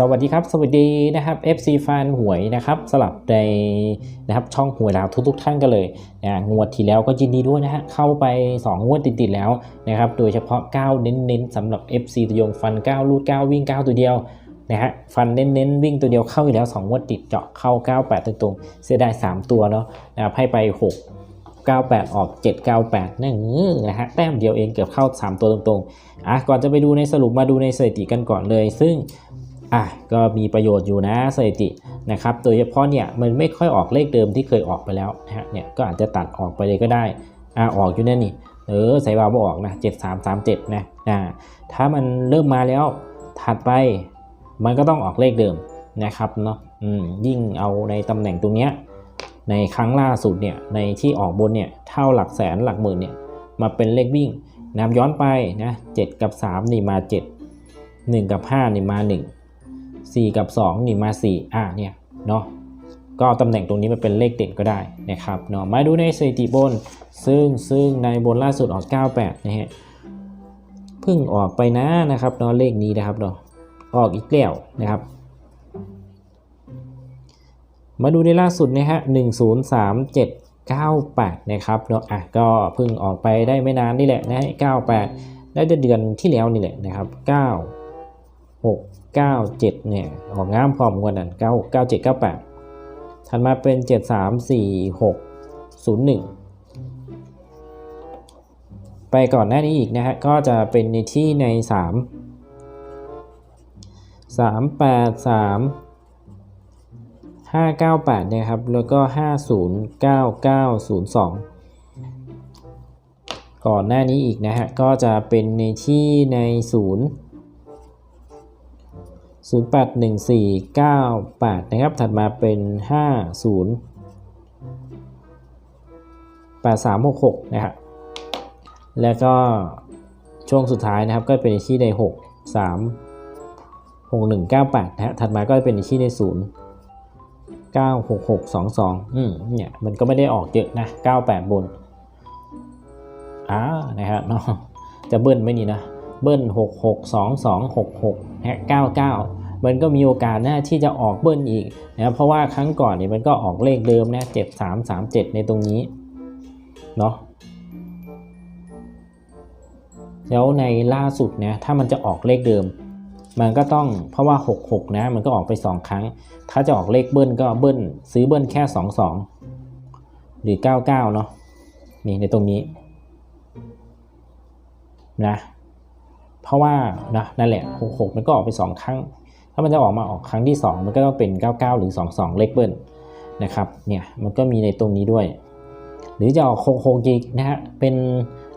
สวัสดีครับ สวัสดีนะครับ FC แฟนหวยนะครับสลับในนะครับช่องหวยดาวทุกๆท่านกันเลยนะงวดที่แล้วก็ยินดีด้วยนะฮะเข้าไป 2 งวดติดๆแล้วนะครับโดยเฉพาะ 9 เน้นๆสำหรับ FC ตัวยงฟัน 9 ลูด 9 วิ่ง 9 ตัวเดียวนะฮะฟันเน้นๆวิ่งตัวเดียวเข้าอยู่แล้ว 2 งวดติดเจาะเข้า 98ตรงๆเสียดาย3ตัวเนาะนะครับให้ไป 6 98 ออก 798นั่นนะฮะแต้มเดียวเองเกือบเข้า 3 ตัวตรงๆอะก่อนจะไปดูในสรุปมาดูในสถิติกันก่อนเลย ซึ่ง อะก็มีประโยชน์อยู่นะสถิตินะครับโดยเฉพาะเนี่ยมันไม่ค่อยออกเลขเดิมที่เคยออกไปแล้วนะฮะเนี่ยก็อาจจะตัดออกไปเลยก็ได้อะออกอยู่นั่นนี่เออใส่วาบ่ออกนะ7337นะอ่าถ้ามันเริ่มมาแล้วถัดไปมันก็ต้องออกเลขเดิมนะครับเนาะอืมยิ่งเอาในตำแหน่งตรงเนี้ยในครั้งล่าสุดเนี่ยในที่ออกบนเนี่ยเท่าหลักแสนหลักหมื่นเนี่ยมาเป็นเลขวิ่งนำย้อนไปนะ7กับ 3 นี่มา 7 1 กับ 5 นี่มา 1 4 กับ2นี่มา4อะเนี่ยเนาะก็เอาตำแหน่งตรงนี้มาเป็นเลขเด่นก็ได้นะครับเนาะมาดูในสถิติบน ซึ่งซึ่งในบนล่าสุดออก 98นะฮะเพิ่งออกไปนะนะครับเนาะเลขนี้นะครับเนาะออกอีกแล้วนะครับ มาดูในล่าสุดนะฮะ103798 นะครับเนาะอะก็เพิ่งออกไปได้ไม่นานนี่แหละนะฮะ98 ได้เดือนที่แล้วนี่แหละนะครับ 9 6 9 7เนี่ยออกงามพร้อมกันนั่น9 9 7 9 8 ถัดมาเป็น 7 3 4 6 0 1 ไปก่อนหน้านี้อีกนะฮะก็จะเป็นในที่ใน 3 3 8 3 598นะครับแล้วก็ 509902 ก่อนหน้านี้อีกนะฮะก็จะเป็นในที่ใน 0 081498 นะครับ ถัดมาเป็น 50 8366 นะครับ แล้วก็ช่วงสุดท้ายนะครับก็เป็นที่ใน 6 3 6198 นะฮะ ถัดมาก็เป็นที่ใน 0 96622 อืม เนี่ย มันก็ไม่ได้ออกเยอะนะ 98 บน อ่า นะฮะเนาะ จะเบิ้ลไหมนี่นะ เบิ้ล 6 6 2 2 6 6นะ99 มันก็มีโอกาสนะที่จะออกเบิ้ลอีกนะเพราะว่าครั้งก่อนเนี่ยมันก็ออกเลขเดิมนะ7 3 3 7ในตรงนี้เนาะแล้วในล่าสุดเนี่ยถ้ามันจะออกเลขเดิม มันก็ต้องเพราะว่า 66 นะ มันก็ออกไป 2 ครั้ง ถ้าจะออกเลขเบิ้ลก็เบิ้ลซื้อเบิ้ลแค่ 22 หรือ 99 เนาะนี่ในตรงนี้นะเพราะว่านะนั่นแหละ 66 มันก็ออกไป 2 ครั้ง ถ้ามันจะออกมาออกครั้งที่ 2 มันก็ต้องเป็น 99 หรือ 22 เลขเบิ้ลนะครับเนี่ยมันก็มีในตรงนี้ด้วย หรือจะออก66อีกนะฮะเป็น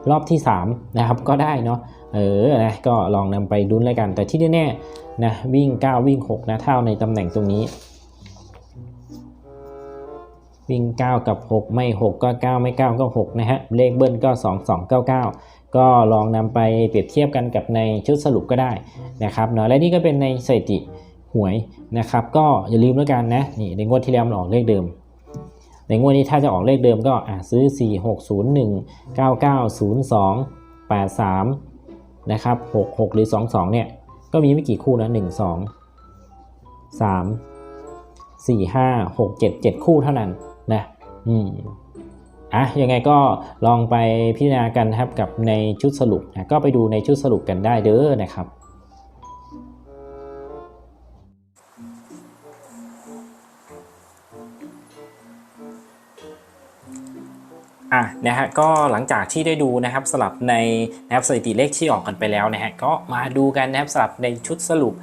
รอบที่ 3 นะครับก็ได้เนาะเออนะก็ลองนำไปดุนแล้วกัน แต่ที่แน่ๆนะวิ่ง 9 วิ่ง 6 นะเท่าในตำแหน่งตรงนี้ วิ่ง 9 กับ 6 ไม่ 6 ก็ 9 ไม่ 9 ก็ 6 นะฮะเลขเบิ้ลก็ 2 2 9 9 ก็ลองนำไปเปรียบเทียบกันกับในชุดสรุปก็ได้นะครับเนาะและนี่ก็เป็นในสถิติหวยนะครับ ก็อย่าลืมแล้วกันนะนี่ในงวดที่แล้วมันออกเลขเดิม ในงวดนี้ถ้าจะออกเลขเดิมก็อะซื้อ 4 6 0 1 9 9 0 2 8 3นะครับ6 6 หรือ 2 2เนี่ยก็มีไม่กี่คู่นะ 1 2 3 4 5 6 7 7 คู่เท่านั้นนะอืม อะยังไงก็ลองไปพิจารณากันนะครับกับในชุดสรุปนะก็ไปดูในชุดสรุปกันได้เด้อนะครับอะนะฮะก็หลังจากที่ได้ดูนะครับสลับในนะครับสถิติเลขที่ออกกันไปแล้วนะฮะก็มาดูกันนะครับสลับในชุดสรุป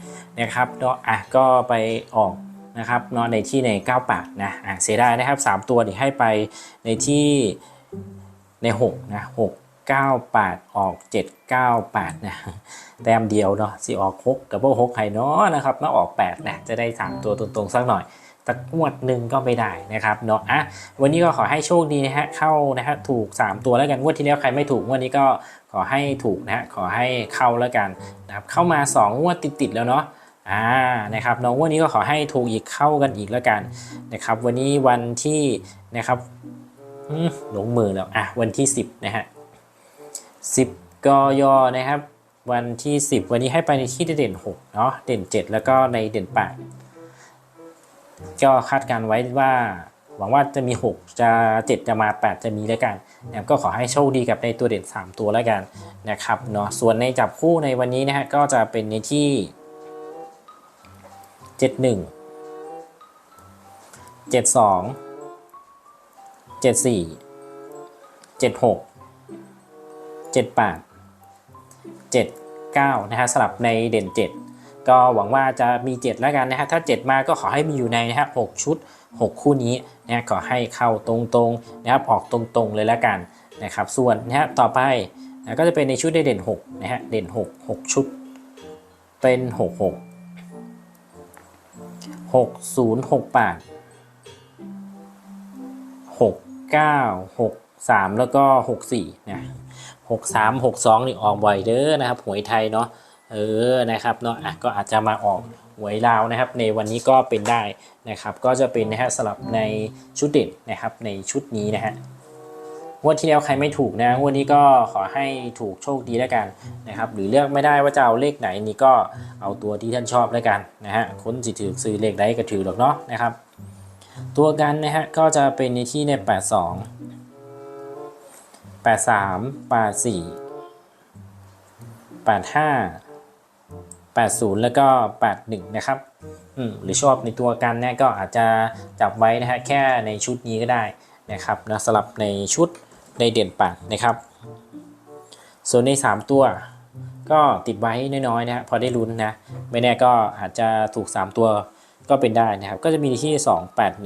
นะครับเนาะอะก็ไปออก นะครับเนาะในที่ใน 98นะอะเสียดายนะครับ 3 ตัวที่ให้ไปในที่ใน 6 นะ 6 98 ออก 798 นะ แต้มเดียวเนาะสิออก 6 กับพวก6ไข่เนาะนะครับมาออก 8 นะ จะได้ 3 ตัวตรงๆ สักหน่อยตะกวดหนึ่งก็ไม่ได้นะครับเนาะอะวันนี้ก็ขอให้โชคดีนะฮะเข้านะฮะถูก 3 ตัวแล้วกันงวดที่แล้วใครไม่ถูกงวดนี้ก็ขอให้ถูกนะฮะขอให้เข้าแล้วกันนะครับเข้ามา 2 งวดติดๆแล้วเนาะ อ่านะครับน้องวันนี้ก็ขอให้ถูกอีกเข้ากันอีกแล้วกันนะครับ วันนี้วันที่นะครับหลงมือแล้วอะวันที่ 10นะฮะ10กยนะครับ วันที่ 10 วันนี้ให้ไปในที่เด่น6เนาะเด่น 7 แล้วก็ในเด่น8ก็คาดการไว้ว่า หวังว่าจะมี 6 จะ 7 จะมา 8 จะมีแล้วกันนะครับก็ขอให้โชคดีกับในตัวเด่น 3 ตัวแล้วกันนะครับเนาะส่วนในจับคู่ในวันนี้นะฮะก็จะเป็นในที่ 71 72 74 76 78 79นะฮะสลับในเด่น7ก็หวังว่าจะมี 7 แล้วกันนะฮะถ้า 7 มาก็ขอให้มีอยู่ในนะฮะ6ชุด 6 คู่นี้นะฮะขอให้เข้าตรงๆนะครับออกตรงๆเลยแล้วกันนะครับส่วนนะฮะต่อไปนะก็จะเป็นในชุดได้เด่น6นะฮะเด่น 6 6 ชุดเป็น 6 6 6 0 6 8 6 9 6 3 แล้วก็ 6 4 นะ 6 3 6 2 นี่ออกบ่อยเด้อนะครับ หวยไทยเนาะ เออ นะครับเนาะ อะ ก็อาจจะมาออกหวยลาวนะครับ ในวันนี้ก็เป็นได้นะครับ ก็จะเป็นนะฮะสลับในชุดเด่นนะครับ ในชุดนี้นะฮะ งวดที่แล้วใครไม่ถูกนะงวดนี้ก็ขอให้ถูกโชคดีแล้วกันนะครับหรือเลือกไม่ได้ว่าจะเอาเลขไหนนี่ก็เอาตัวที่ท่านชอบแล้วกันนะฮะคนสิถือซื้อเลขใดก็ถือหรอกเนาะนะครับ ตัวกันนะฮะก็จะเป็นในที่ใน 82 83 84 85 80 แล้วก็ 81 นะครับอืมหรือชอบในตัวกันเนี่ยก็อาจจะจับไว้นะฮะแค่ในชุดนี้ก็ได้นะครับนะสลับในชุด ในเด่นปัดนะครับ ส่วนใน 3 ตัวก็ติดไว้น้อยๆนะฮะพอได้ลุ้นนะไม่แน่ก็อาจจะถูก 3 ตัวก็เป็นได้นะครับ ก็จะมีที่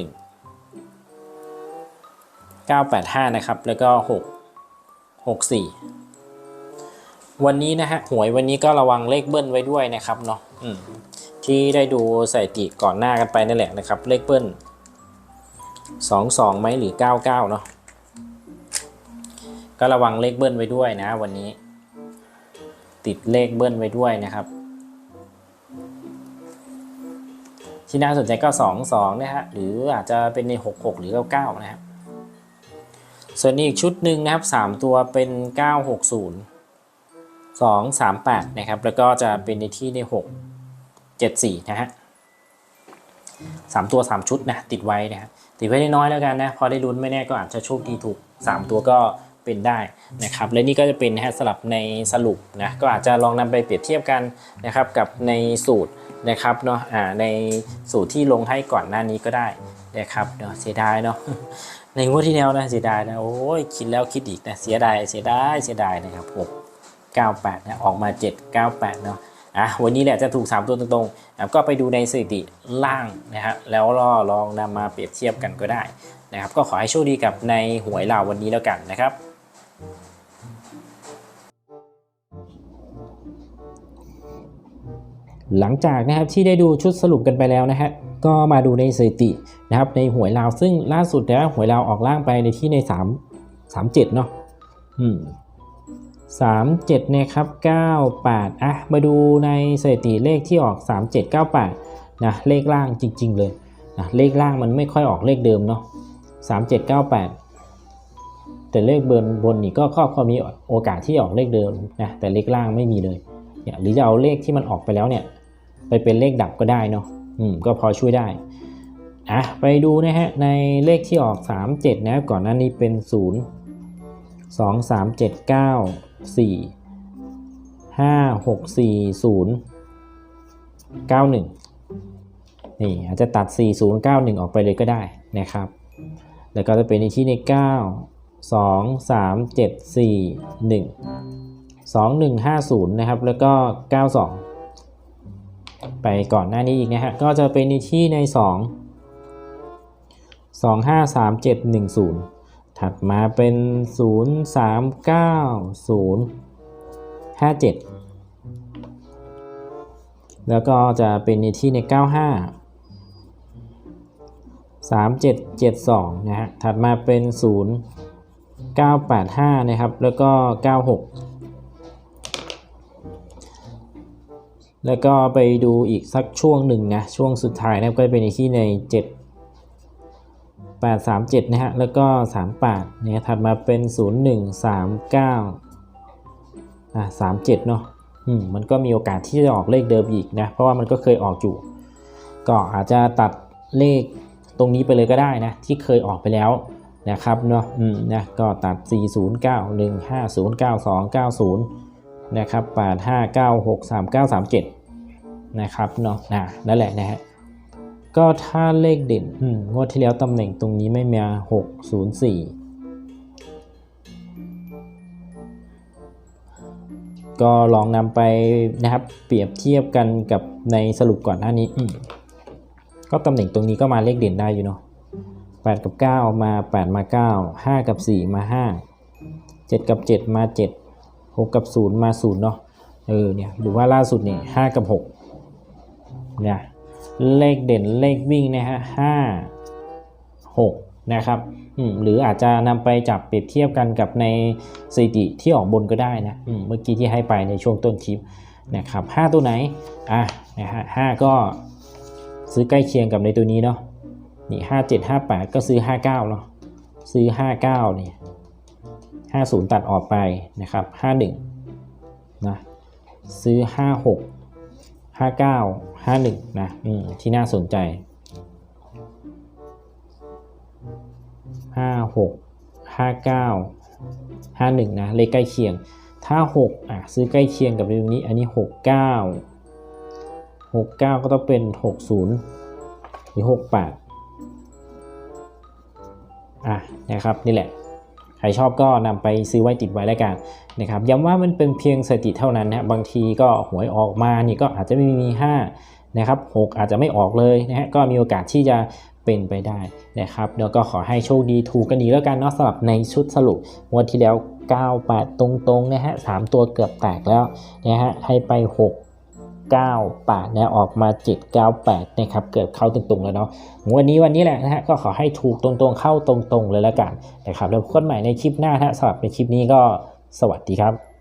281 985 นะครับ แล้วก็ 6 64 วันนี้นะฮะหวยวันนี้ก็ระวังเลขเบิ้ลไว้ด้วยนะครับเนาะที่ได้ดูสถิติก่อนหน้ากันไปนั่นแหละนะครับ เลขเบิ้ล 22ไหมหรือ 99 เนาะ ก็ระวังเลขเบิ้ลไว้ด้วยนะ วันนี้ ติดเลขเบิ้ลไว้ด้วยนะครับ ที่น่าสนใจก็2 2นะฮะหรืออาจจะเป็นใน 66 หรือ 99 นะครับส่วนนี้อีกชุดหนึ่งนะครับ 3 ตัวเป็น 960 2 3 8 นะครับ แล้วก็จะเป็นในที่ใน 6 7 4 นะฮะสามตัว 3 ชุดนะติดไว้นะครับติดไว้น้อยๆแล้วกันนะ พอได้ลุ้นไม่แน่ก็อาจจะโชคดีถูก 3 ตัวก็ เป็นได้นะครับและนี่ก็จะเป็นนะฮะสลับในสรุปนะก็อาจจะลองนำไปเปรียบเทียบกันนะครับกับในสูตรนะครับเนาะอ่าในสูตรที่ลงให้ก่อนหน้านี้ก็ได้นะครับเนาะเสียดายเนาะในงวดที่แล้วนะเสียดายนะโอ้ยคิดแล้วคิดอีกนะเสียดายเสียดายเสียดายนะครับ6 98นะออกมา798เนาะอะวันนี้แหละจะถูก 3 ตัวตรงๆนะก็ไปดูในสถิติล่างนะฮะแล้วก็ลองนำมาเปรียบเทียบกันก็ได้นะครับก็ขอให้โชคดีกับในหวยลาววันนี้แล้วกันนะครับ หลังจากนะครับที่ได้ดูชุดสรุปกันไปแล้วนะฮะก็มาดูในสถิตินะครับในหวยลาวซึ่งล่าสุดแล้วหวยลาวออกล่างไปในที่ใน 3 37เนาะอืม37เนี่ยครับ98อะมาดูในสถิติเลขที่ออก3798นะเลขล่างจริง ๆ เลยนะเลขล่างมันไม่ค่อยออกเลขเดิมเนาะ3798แต่เลขเบิร์นบนนี่ก็ก็พอมีโอกาสที่ออกเลขเดิมนะแต่เลขล่างไม่มีเลยเนี่ยหรือจะเอาเลขที่มันออกไปแล้วเนี่ย ไปเป็นเลขดับก็ได้เนาะอืมก็พอช่วยได้อะไปดูนะฮะในเลขที่ออก 37 นะก่อนหน้านี้เป็น 0 2 3 7 9 4 5 6 4 0 9 1 นี่อาจจะตัด 4 0 9 1 ออกไปเลยก็ได้นะครับ แล้วก็จะเป็นในที่ใน 9 2 3 7 4 1 2 1 5 0 นะครับ แล้วก็ 92 ไปก่อนหน้านี้อีกนะฮะ ก็จะเป็นในที่ใน 2 2 5 3 7 1 0 ถัดมาเป็น 0 3 9 0 5 7 แล้วก็จะเป็นในที่ใน 95 3772 นะฮะ ถัดมาเป็น 0985 นะครับ แล้วก็ 96 แล้วก็ไปดูอีกสักช่วงหนึ่งนะช่วงสุดท้ายนะครับก็เป็นที่ใน 7 837 นะฮะ แล้วก็ 38 เนี่ย ถัดมาเป็น 0139 อะ 37 เนาะอืม มันก็มีโอกาสที่จะออกเลขเดิมอีกนะ เพราะว่ามันก็เคยออกอยู่ ก็อาจจะตัดเลขตรงนี้ไปเลยก็ได้นะ ที่เคยออกไปแล้วนะครับเนาะ อืม นะ ก็ตัด 4 0 9 1 5 0 9 2 9 0 นะครับ85963937นะครับเนาะนะนั่นแหละนะฮะก็ถ้าเลขเด่นงวดที่แล้วตำแหน่งตรงนี้ไม่มา604ก็ลองนำไปนะครับเปรียบเทียบกันกับในสรุปก่อนหน้านี้ก็ตำแหน่งตรงนี้ก็มาเลขเด่นได้อยู่เนาะ8 กับ 9 มา 8 มา 9 5 กับ 4 มา 5 7 กับ 7 มา 7 6กับ0มา0เนาะเออเนี่ยหรือว่าล่าสุดเนี่ย5กับ6เนี่ยเลขเด่นเลขวิ่งนะฮะ5 6นะครับอืมหรืออาจจะนำไปจับเปรียบเทียบกันกับในสถิติที่ออกบนก็ได้นะอืมเมื่อกี้ที่ให้ไปในช่วงต้นคลิปนะครับ5ตัวไหนอะนะฮะ5ก็ซื้อใกล้เคียงกับในตัวนี้เนาะนี่5 7 5 8ก็ซื้อ59เนาะซื้อ59นี่ 50 ตัดออกไปนะครับ 51 นะ ซื้อ 56 59 51 นะอืมที่น่าสนใจห้าหกห้าเก้าห้าหนึ่งนะ เลขใกล้เคียง ถ้าหกอะ ซื้อใกล้เคียงกับตรงนี้ อันนี้หกเก้าหกเก้าก็ต้องเป็นหกศูนย์หรือหกแปดอะ นะครับ นี่แหละ ใครชอบก็นำไปซื้อไว้ติดไว้แล้วกันนะครับย้ำว่ามันเป็นเพียงสถิติเท่านั้นนะบางทีก็หวยออกมานี่ก็อาจจะไม่มี5นะครับ6อาจจะไม่ออกเลยนะฮะก็มีโอกาสที่จะเป็นไปได้นะครับเดี๋ยวก็ขอให้โชคดีถูกกันดีแล้วกันเนาะสำหรับในชุดสรุปงวันที่แล้ว 98 ตรงๆนะฮะ3ตัวเกือบแตกแล้วนะฮะให้ไป 6 98นะออกมา 798นะครับเกือบเข้าตรงๆแล้วเนาะวันนี้วันนี้แหละนะฮะก็ขอให้ถูกตรงๆเข้าตรงๆเลยแล้วกันนะครับแล้วพบกันใหม่ในคลิปหน้านะฮะสำหรับในคลิปนี้ก็สวัสดีครับ